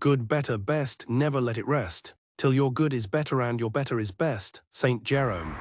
Good, better, best, never let it rest. Till your good is better and your better is best. St. Jerome.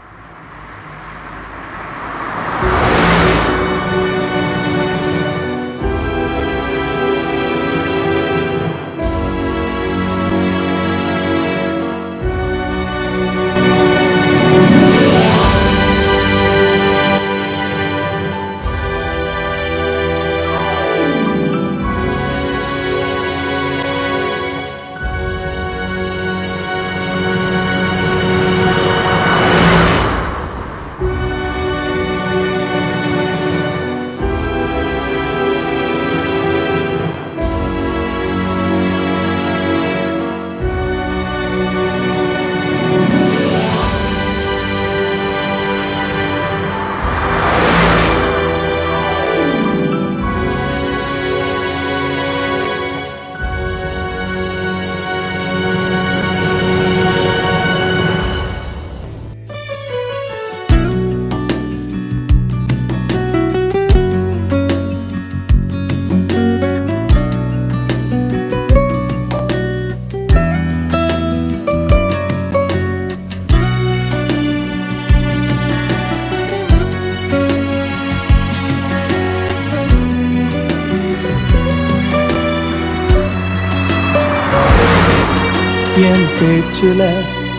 என் பேச்சுல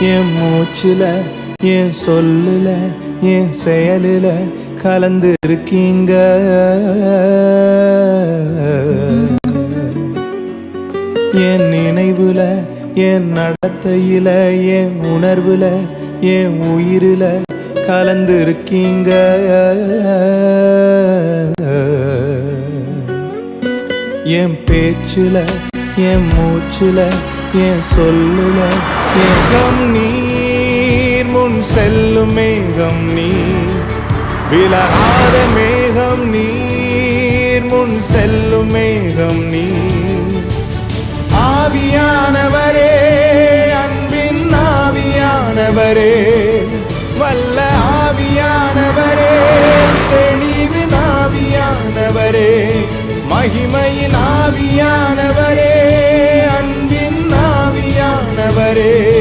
என் மூச்சுல என் சொல்லுல என் செயலில் கலந்து இருக்கீங்க என் நினைவுல என் நடத்தையில என் உணர்வுல என் உயிரில கலந்து இருக்கீங்க என் பேச்சுல என் மூச்சுல என் சொல்லுல மேகம் நீர் முன் செல்லும் மேகம் நீ விலகாத மேகம் நீர் முன் செல்லும் மேகம் நீ ஆவியானவரே அன்பின் ஆவியானவரே வல்ல ஆவியானவரே தெளிவின் ஆவியானவரே மகிமையின் ஆவியானவரே. ஆண்டவரே